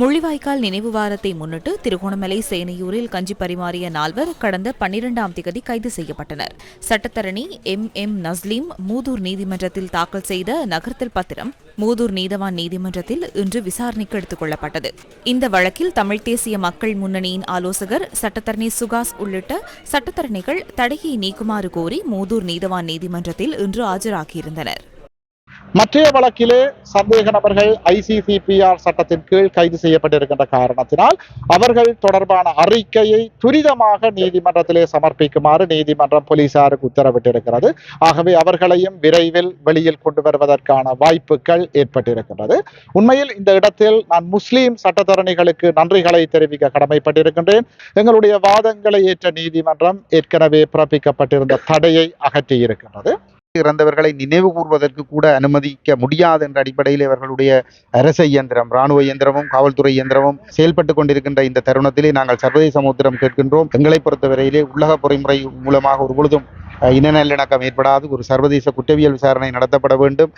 முள்ளிவாய்க்கால் நினைவு வாரத்தை முன்னிட்டு திருகோணமலை சேனையூரில் கஞ்சி பரிமாறிய நால்வர் கடந்த பன்னிரெண்டாம் திகதி கைது செய்யப்பட்டனர். சட்டத்தரணி எம். எம். நஸ்லீம் மூதூர் நீதிமன்றத்தில் தாக்கல் செய்த நகர்த்தல் பத்திரம் மூதூர் நீதவான் நீதிமன்றத்தில் இன்று விசாரணைக்கு எடுத்துக் கொள்ளப்பட்டது. இந்த வழக்கில் தமிழ்த் தேசிய மக்கள் முன்னணியின் ஆலோசகர் சட்டத்தரணி சுகாஸ் உள்ளிட்ட சட்டத்தரணிகள் தடையை நீக்குமாறு கோரி மூதூர் நீதவான் நீதிமன்றத்தில் இன்று ஆஜராகியிருந்தனர். மற்றைய வழக்கிலே சந்தேக நபர்கள் ஐசிசிபிஆர் சட்டத்தின் கீழ் கைது செய்யப்பட்டிருக்கின்ற காரணத்தினால் அவர்கள் தொடர்பான அறிக்கையை துரிதமாக நீதிமன்றத்திலே சமர்ப்பிக்குமாறு நீதிமன்றம் போலீசாருக்கு உத்தரவிட்டிருக்கிறது. ஆகவே அவர்களையும் விரைவில் வெளியில் கொண்டு வருவதற்கான வாய்ப்புகள் ஏற்பட்டிருக்கின்றது. உண்மையில் இந்த இடத்தில் நான் முஸ்லீம் சட்டத்தரணிகளுக்கு நன்றிகளை தெரிவிக்க கடமைப்பட்டிருக்கின்றேன். எங்களுடைய வாதங்களை ஏற்ற நீதிமன்றம் ஏற்கனவே பிறப்பிக்கப்பட்டிருந்த தடையை அகற்றி இருக்கின்றது இறந்தவர்களை நினைவு கூர்வதற்கு கூட அனுமதிக்க முடியாது என்ற அடிப்படையில் இவர்களுடைய அரச இயந்திரம் ராணுவ இயந்திரமும் காவல்துறை இயந்திரமும் செயல்பட்டு கொண்டிருக்கின்ற இந்த தருணத்திலே நாங்கள் சர்வதேச சமுத்திரம் கேட்கின்றோம். எங்களை பொறுத்தவரையிலே உள்ளக பொறிமுறை மூலமாக ஒரு பொழுதும் இன நல்லிணக்கம் ஏற்படாது. ஒரு சர்வதேச குற்றவியல் விசாரணை நடத்தப்பட வேண்டும்.